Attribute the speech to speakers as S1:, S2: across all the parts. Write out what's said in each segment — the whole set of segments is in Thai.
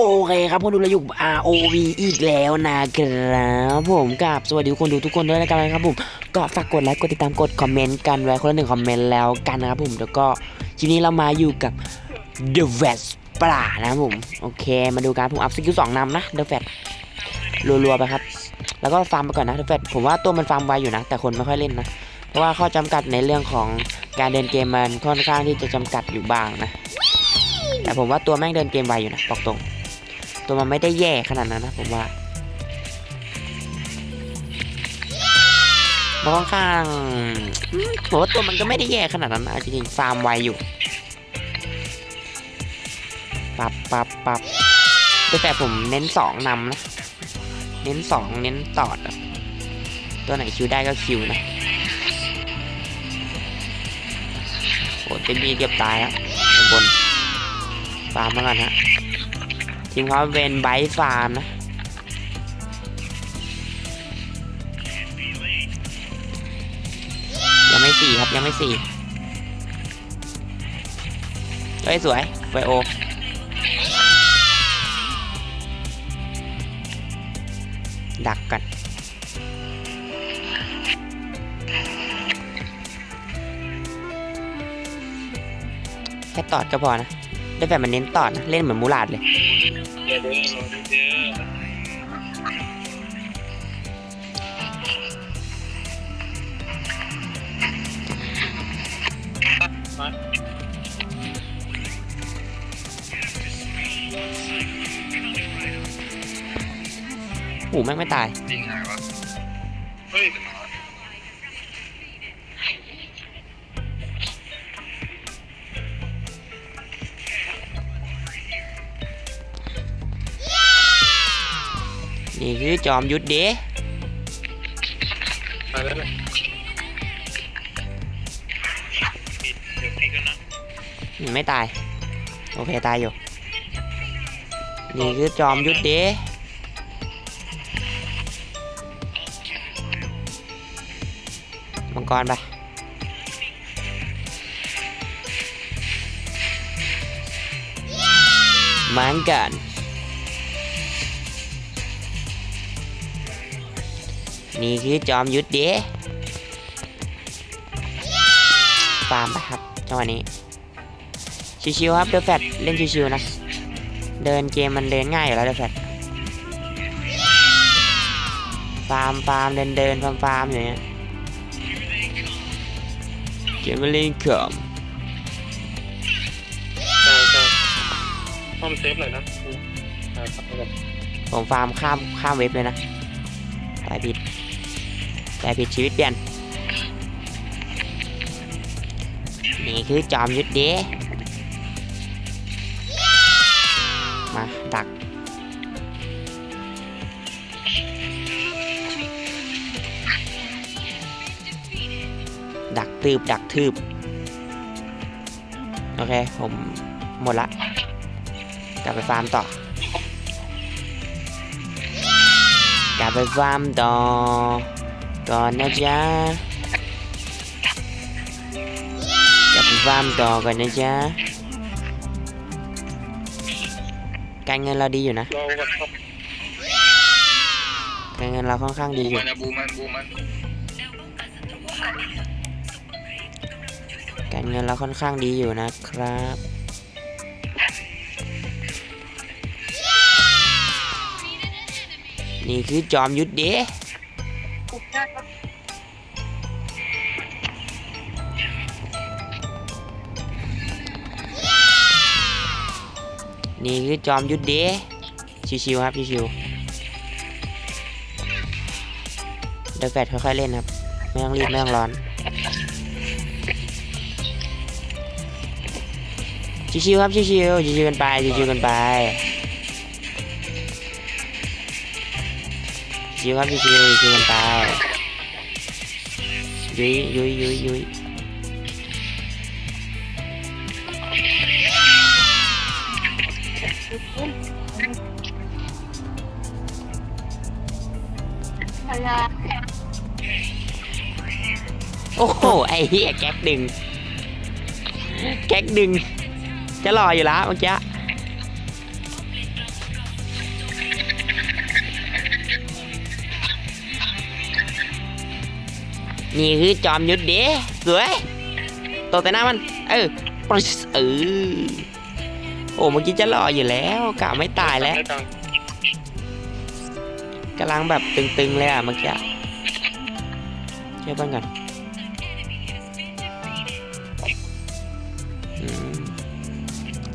S1: โอเคครับคนดูเราอยู่ ROV อีกแล้วนะครับผมกับสวัสดีคนดูทุกคนด้วยนะครับผมก็ฝากกดไลค์กดติดตามกดคอมเมนต์กันไว้คนละหนึ่งคอมเมนต์แล้วกันนะครับผมแล้วก็ทีนี้เรามาอยู่กับ The v e s p r a นะครับผมโอเคมาดูการผมอัพสกิลสองนำนะ The v e s รัวๆไปครับ แล้วก็ฟาร์มไปก่อนนะ The v e s ผมว่าตัวมันฟาร์มไวอยู่นะ แต่คนไม่ค่อยเล่นนะ เพราะว่าข้อจำกัดในเรื่องของการเดินเกมมันค่อนข้างที่จะจำกัดอยู่บ้างนะแต่ผมว่าตัวแม่งเดินเกมไวอยู่นะบอกตรง ตัวมันไม่ได้แย่ขนาดนั้นนะผมว่ามันค่อนข้างอืมผมว่าตัวมันก็ไม่ได้แย่ขนาดนั้นนะจริงๆฟาร์มไวอยู่ปรับปรับปรับแต่ผมเน้นสองนำนะเน้นสองเน้นตอดอะตัวไหนคิวได้ก็คิวนะโอ้เต็มบีเกือบตายแล้วบนบนฟาร์มมาก่อนฮะ ทีมเขาเป็นไบท์ฟาร์มนะยังไม่สี่ครับยังไม่สี่เฮ้ยสวยไฟโอดักกันแค่ตอดก็พอนะได้แบบมันเน้นตอดนะ เล่นเหมือนมูลาดเลย
S2: เดี๋ยวเดี๋ยวเดี๋ยว
S1: โอ้แม่งไม่ตาย
S2: จริงไงวะเฮ้ย
S1: นี่คือจอมยุทธเด้
S2: ไปแล้วเลยปิดเดี๋ยวปิดกันนะ
S1: อืมไม่ตาย โอเคตายอยู่ นี่คือจอมยุทธเด้มังกรไปมังกัน นี่คือจอมยุทธเด้ฟาร์มไปครับจังหวะนี้ ชิวๆครับเดอะแฟตเล่นชิวๆนะ เดินเกมมันเดินง่ายอยู่แล้วเดอะแฟตฟาร์มฟาร์มเดินเดินฟาร์มฟาร์มอย่างเงี้ยเกมมันเล่นข
S2: ใช่ใช่ต้อมเซฟหน่อยนะกูหาครับแล้วกันำ
S1: ผมฟาร์มข้ามข้ามเว็บเลยนะแต่ผิด แต่ผิดชีวิตเปลี่ยน นี่คือจอมยุทธเด้มาดัก ดักทืบดักทืบ โอเค ผมหมดละ กลับไปฟาร์มต่อกลับไปฟาร์มต่อ ก่อนนะจ๊ะกลับไปฟาร์มต่อก่อนนะจ๊ะการเงินเราดีอยู่นะ
S2: รอก่อนครับ
S1: การเงินเราค่อนข้างดี
S2: บู
S1: อยู่
S2: มันนะบูมันบูมัน
S1: การเงินเราค่อนข้างดีอยู่นะครับ นี่คือจอมยุทธเด้ นี่คือจอมยุทธเด้ชิวๆครับชิวๆเดอะแฟตค่อยๆเล่นครับ ไม่ต้องรีบไม่ต้องร้อนชิวๆครับชิวๆชิวๆกันไปชิวๆกันไปชิวครับชิวๆชิวๆกันไปยุยยุยยุยยุย โอ้โห ไอ้เหี้ยแก๊กดึง แก๊กดึง จะรออยู่ละเมื่อกี้นี่คือจอมยุทธเด้สวยตัวแต่หน้ามัน เออปเออโอ้เมื่อกี้จะรออยู่แล้วกะไม่ตายแล้วกำลังแบบตึงๆเลยอะเมื่อกี้ช่วยบ้านก่น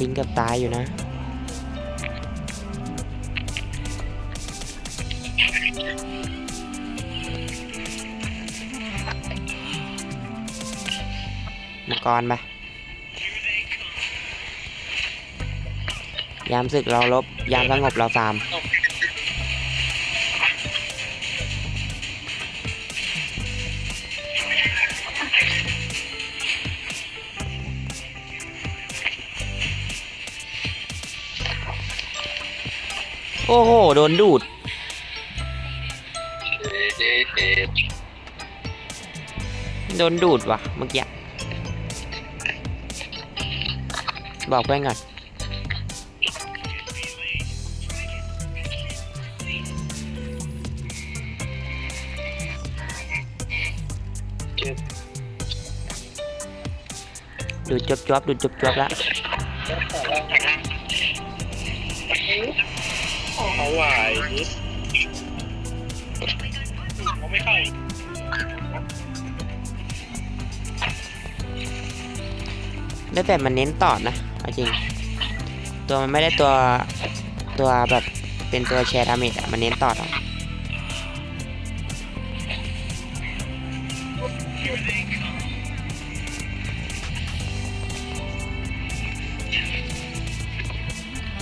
S1: ลิงเกับตายอยู่นะ มังกรไปยามศึกเราลบ ยามสงบเราฟาร์ม โอ้โห โดนดูด โดนดูดว่ะเมื่อกี้ บอกเพื่อนก่อนดูดจบจบดูดจบจบแล้ว
S2: เขาไหวนิดเขาไม่เข้า
S1: ได้แต่มันเน้นตอดนะเอาจริง ตัวมันไม่ได้ตัวตัวแบบเป็นตัวแชร์ดาเมจอะมันเน้นตอดอะ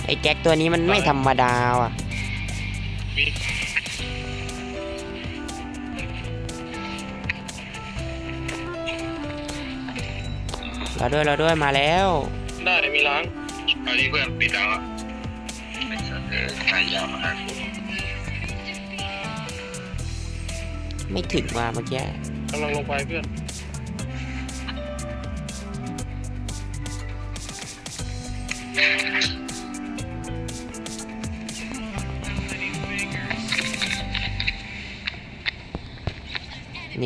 S1: ไอ้แก๊กตัวนี้มันไม่ธรรมดาว่ะ เราด้วยเราด้วยมาแล้ว
S2: ได้มีล้าง
S3: เอาที่เพื่อนปิดแล้วอะไอ้สัตว์เออใช่ยาวมาก
S1: ไม่ถึงว่าเมื่อกี้
S2: กำลังลงไปเพื่อน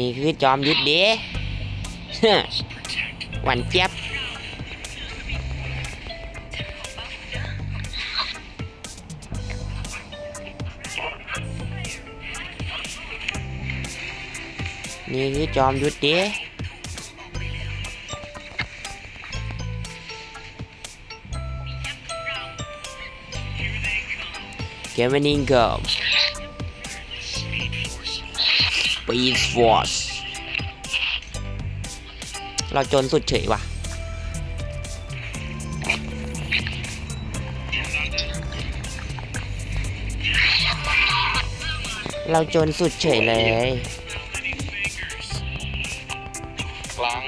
S1: นี่คือจอมยุทธเด้หวันเจี๊ยบนี่คือจอมยุทธเด้เกมนิงกับ ปีฟอร์สเราจนสุดเฉยว่ะ เราจนสุดเฉยเลย
S2: ล้าง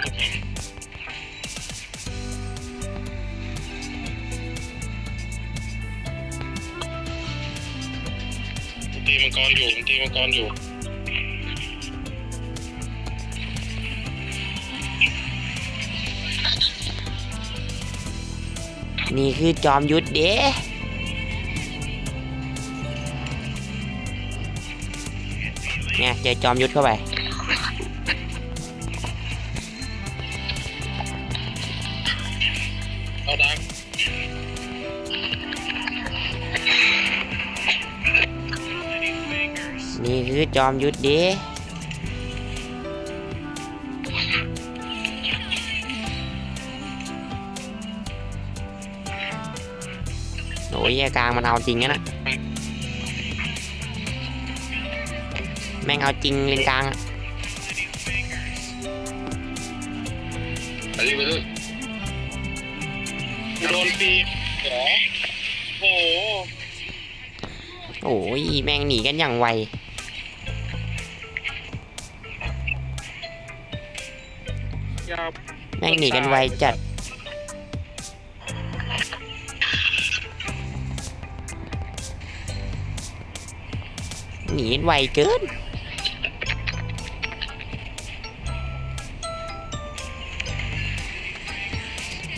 S2: ตีมังกรอยู่ตีมังกรอยู่
S1: นี่คือจอมยุทธเด้เนี่ยเจอจอมยุทธเข้าไป
S2: เอาดัง
S1: นี่คือจอมยุทธเด้ โอ้ยแย่กลางมันเอาจริงนะนะแม่งเอาจริงเลนกลางอะ
S3: เอาที่ไปด้วย
S2: โดนตีเหรอโอ้โห
S1: โอ้ยแม่งหนีกันอย่างไว
S2: ยา
S1: แม่งหนีกันไวจัด หนีกันไวเกิน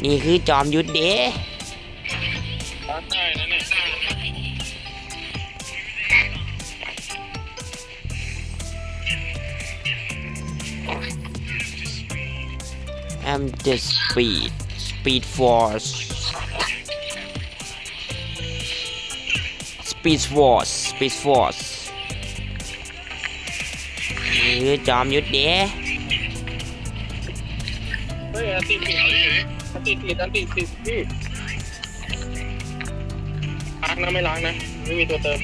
S1: นี่คือจอมยุทธเด้
S2: ล้างได้นะเนี่ย
S1: น I'm the speed speed force speed force speed force หรื อจอมยุทธเด้
S2: เฮ้ยอันติดติด
S3: เอาดิดิ
S2: อันติดติดอันติดติดพี่ล้างนะไม่ล้างนะ ไม่มีตัวเติม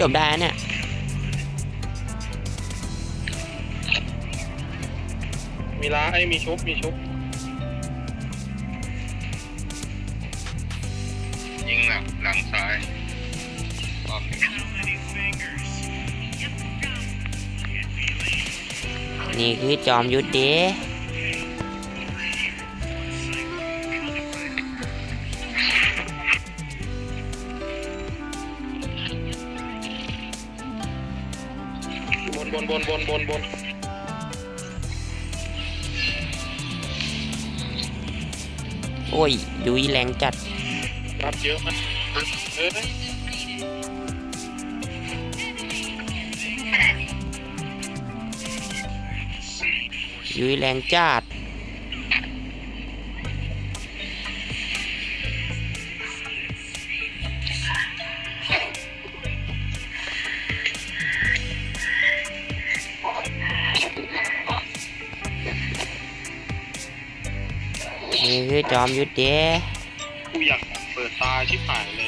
S1: จบได้นะเนี่ย
S2: มีล้างไอ้ยมีชุบมีชุบ
S3: ยิงหลังหลังซ้ายออก
S1: นี่คือจอมยุทธเด้
S2: บนบนบนบนบนบน
S1: โอ้ยยุยแรงจัด
S2: รับเยอะมากเออ
S1: ยุยแรงจัดนี่คือจอมยุทธเด้
S2: กูอยากเปิดตาชิบหายเลย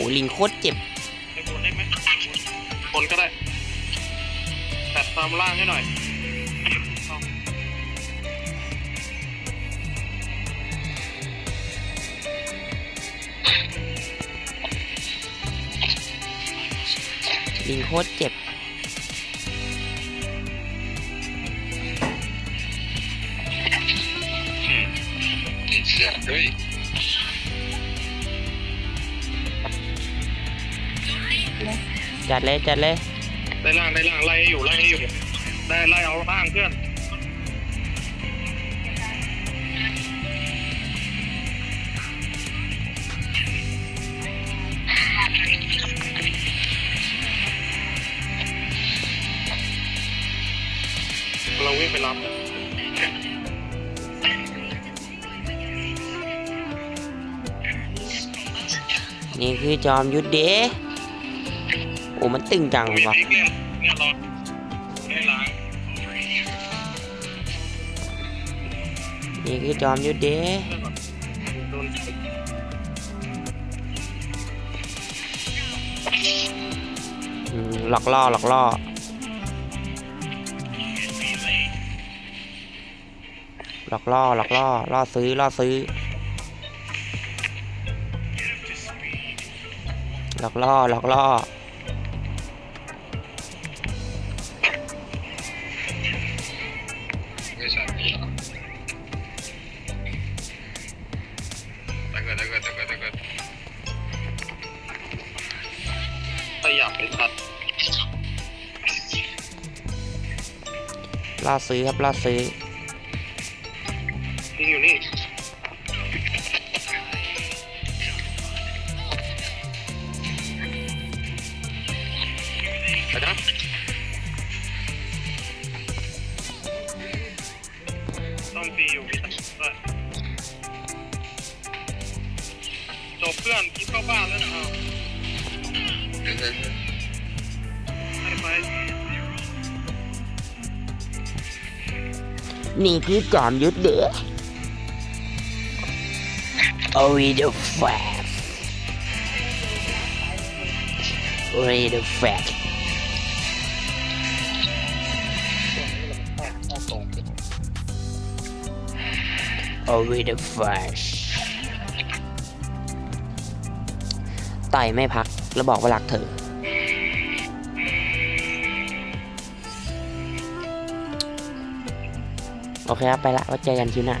S1: อ้ลิงโคตรเจ็บ
S2: ให้บนได้ไหมบนก็ได้ตัดตามล่างให้หน่อย
S1: ลิงโคตรเจ็บ ดเลยจัดเลย
S2: ได้ล่างได้ล่างไล่ให้อยู่ไล่ให้อยู่ได้ไล่เอาล่างเพื่อนเราวิ่งไปรับ
S1: นี่คือจอมยุทธเด้ โอ้มันตึงจัง
S2: มี
S1: วะ
S2: พลิกเนี่ยเนี่ยรอให้ล้าง
S1: นี่คือจอมยุทธเด้หลอกล่อหลอกล่อหลอกล่อหลอกล่อล่อซื้อล่อซื้อหลอกล่อหลอกล่อ ล่อซื้อครับล่อซื้อ
S2: ยิงอยู่นี่ไปนะ
S1: นี่คือจอมยุทธเด้โอ้ยเดอะแฟตโอ้ยเดอะแฟตโอ้ยเดอะแฟชต่อยไม่พัก แล้วบอกว่ารักเธอ โอเคครับไปละไว่าเจอกันคิวหน้า